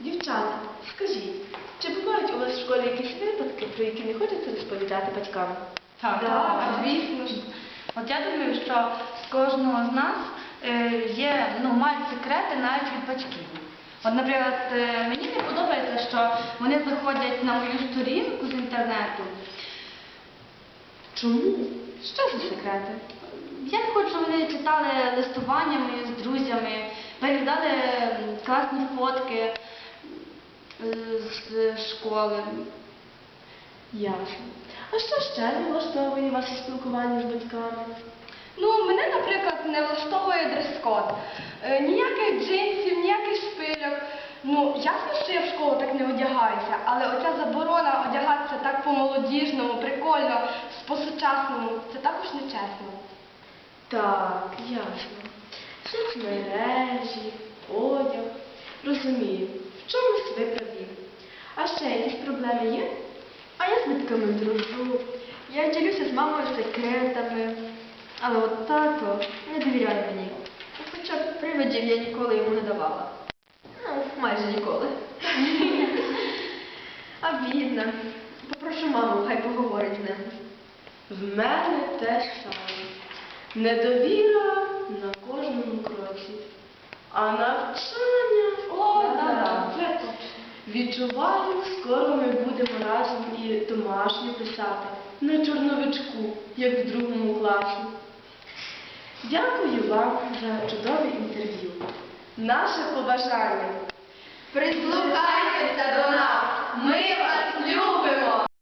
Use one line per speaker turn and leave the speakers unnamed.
Дівчата, скажіть, чи бувають у вас в школі якісь випадки, про які не хочеться розповідати батькам?
Так,
Да.
так, звісно ж. От я думаю, що з кожного з нас е, є, ну, мають секрети навіть від батьків. От, наприклад, е, мені не подобається, що вони заходять на мою сторінку з інтернету.
Чому? Що за секрети?
Я не хочу, щоб вони читали листування мої з друзями, переглядали класні фотки з школи.
Ясно. А що ще не влаштовує ваше спілкування з батьками?
Ну, мене, наприклад, не влаштовує дрес-код. Е, ніяких джинсів, ніяких шпильок. Ну, ясно, що я в школу так не одягаюся, але оця заборона одягатися так по-молодіжному, прикольно, по-сучасному, це також нечесно.
Так, ясно. Соцмережі, проблеми є? А я з батьками дружу. Я ділюся з мамою секретами. Але от тато не довіряє мені. Хоча привидів я ніколи йому не давала. Ну, майже ніколи. А бідна. Попрошу маму, хай поговорить з ним. В мене те ж саме. Недовіра Відчуваю, скоро ми будемо разом і домашню писати на чорновичку, як в другому класі. Дякую вам за чудове інтерв'ю. Наше побажання.
Прислухайтеся